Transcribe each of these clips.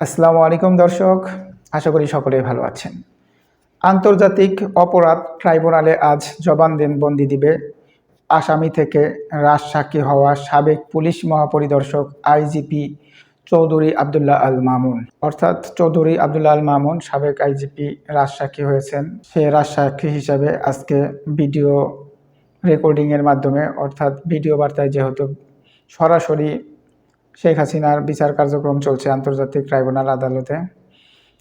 আসসালামু আলাইকুম দর্শক, আশা করি সকলেই ভালো আছেন। আন্তর্জাতিক অপরাধ ট্রাইব্যুনালে আজ জবান দেন বন্দি দিবে আসামি থেকে রাজসাক্ষী হওয়া সাবেক পুলিশ মহাপরিদর্শক আইজিপি চৌধুরী আবদুল্লাহ আল মামুন। অর্থাৎ চৌধুরী আবদুল্লাহ আল মামুন সাবেক আইজিপি রাজসাক্ষী হয়েছেন। সে রাজসাক্ষী হিসাবে আজকে ভিডিও রেকর্ডিংয়ের মাধ্যমে, অর্থাৎ ভিডিও বার্তায় যেহেতু সরাসরি শেখ হাসিনার বিচার কার্যক্রম চলছে আন্তর্জাতিক ট্রাইব্যুনাল আদালতে।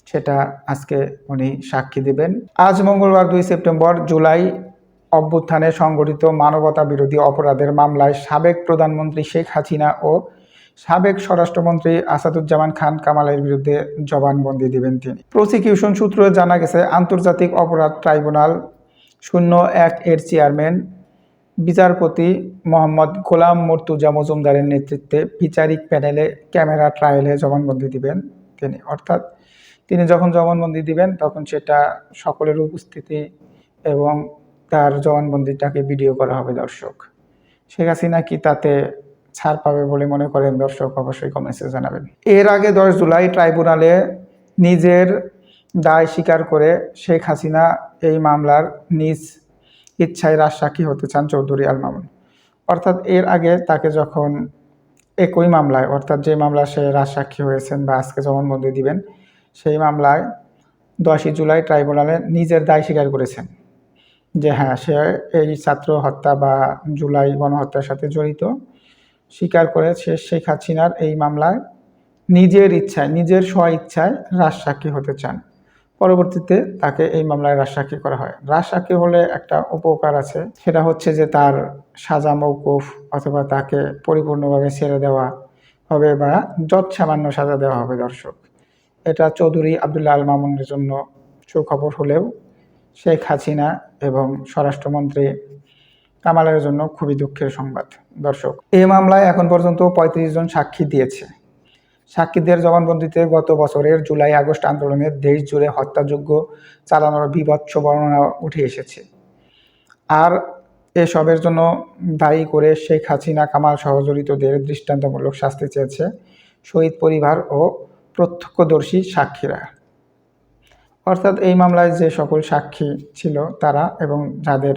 সেটা আজকে উনি সাক্ষী দেবেন। আজ মঙ্গলবার দুই সেপ্টেম্বর জুলাই অভ্যুত্থানে সংগঠিত মানবতা বিরোধী অপরাধের মামলায় সাবেক প্রধানমন্ত্রী শেখ হাসিনা ও সাবেক স্বরাষ্ট্রমন্ত্রী আসাদুজ্জামান খান কামালের বিরুদ্ধে জবানবন্দি দিবেন তিনি। প্রসিকিউশন সূত্রে জানা গেছে, আন্তর্জাতিক অপরাধ ট্রাইব্যুনাল শূন্য এক এর চেয়ারম্যান বিচারপতি মোহাম্মদ গোলাম মর্তুজা মজুমদারের নেতৃত্বে বিচারিক প্যানেলে ক্যামেরা ট্রায়ালে জবানবন্দি দিবেন তিনি। অর্থাৎ তিনি যখন জবানবন্দি দিবেন, তখন সেটা সকলের উপস্থিতি এবং তার জবানবন্দিটাকে ভিডিও করা হবে দর্শক। শেখ হাসিনা কি তাতে ছাড় পাবে বলে মনে করেন? দর্শক, অবশ্যই কমেন্টসে জানাবেন। এর আগে দশ জুলাই ট্রাইব্যুনালে নিজের দায় স্বীকার করে শেখ হাসিনা এই মামলার নিজ ইচ্ছায় রাজসাক্ষী হতে চান চৌধুরী আল মামুন। অর্থাৎ এর আগে তাকে যখন একই মামলায়, অর্থাৎ যে মামলা সে রাজসাক্ষী হয়েছেন বা আজকে জবানবন্দি দিবেন, সেই মামলায় দশই জুলাই ট্রাইব্যুনালে নিজের দায় স্বীকার করেছেন যে হ্যাঁ সে এই ছাত্র হত্যা বা জুলাই গণহত্যার সাথে জড়িত। স্বীকার করে সে শেখ হাসিনার এই মামলায় নিজের ইচ্ছায়, নিজের স্ব ইচ্ছায় রাজসাক্ষী হতে চান। পরবর্তীতে তাকে এই মামলায় রাজসাক্ষী করা হয়। রাজসাক্ষী হলে একটা উপকার আছে, সেটা হচ্ছে যে তার সাজা মৌকুফ অথবা তাকে পরিপূর্ণভাবে ছেড়ে দেওয়া হবে বা যৎ সামান্য সাজা দেওয়া হবে দর্শক। এটা চৌধুরী আবদুল্লাহ আল মামুনের জন্য সুখবর হলেও শেখ হাসিনা এবং স্বরাষ্ট্রমন্ত্রী কামালের জন্য খুবই দুঃখের সংবাদ। দর্শক, এই মামলায় এখন পর্যন্ত পঁয়ত্রিশ জন সাক্ষী দিয়েছে। সাক্ষীদের জবানবন্দিতে গত বছরের জুলাই আগস্ট আন্দোলনে দেশ জুড়ে হত্যাযোগ্য চালানোর বিভৎস বর্ণনা উঠে এসেছে। আর এসবের জন্য দায়ী করে শেখ হাসিনা, কামাল সহজড়িতদের দৃষ্টান্তমূলক শাস্তি চেয়েছে শহীদ পরিবার ও প্রত্যক্ষদর্শী সাক্ষীরা। অর্থাৎ এই মামলায় যে সকল সাক্ষী ছিল তারা এবং যাদের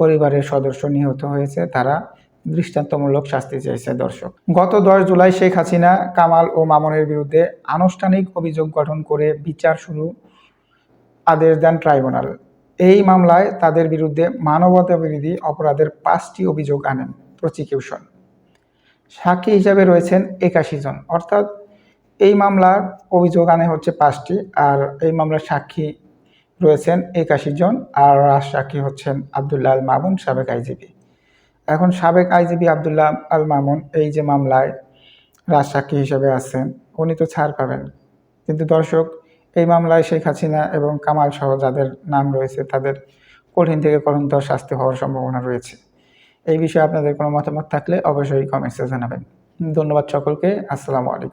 পরিবারের সদস্য নিহত হয়েছে তারা দৃষ্টান্তমূলক শাস্তি চেয়েছে দর্শক। গত দশ জুলাই শেখ হাসিনা, কামাল ও মামুনের বিরুদ্ধে আনুষ্ঠানিক অভিযোগ গঠন করে বিচার শুরু আদেশ দেন ট্রাইব্যুনাল। এই মামলায় তাদের বিরুদ্ধে মানবতা বিরোধী অপরাধের পাঁচটি অভিযোগ আনেন প্রসিকিউশন। সাক্ষী হিসাবে রয়েছেন একাশি জন। অর্থাৎ এই মামলার অভিযোগ আনে হচ্ছে পাঁচটি আর এই মামলার সাক্ষী রয়েছেন একাশি জন আর রাজ সাক্ষী হচ্ছেন আবদুল্লাহ মামুন, সাবেক আইজিপি এখন সাবেক আইজিবি আবদুল্লাহ আল মামুন, এই যে মামলায় রাজসাক্ষী হিসেবে আছেন, উনি তো ছাড় পাবেন। কিন্তু দর্শক, এই মামলায় শেখ হাসিনা এবং কামাল সহ যাদের নাম রয়েছে, তাদের কঠিন থেকে কঠিনতর শাস্তি হওয়ার সম্ভাবনা রয়েছে। এই বিষয়ে আপনাদের কোনো মতামত থাকলে অবশ্যই কমেন্টসে জানাবেন। ধন্যবাদ সকলকে, আসসালামু আলাইকুম।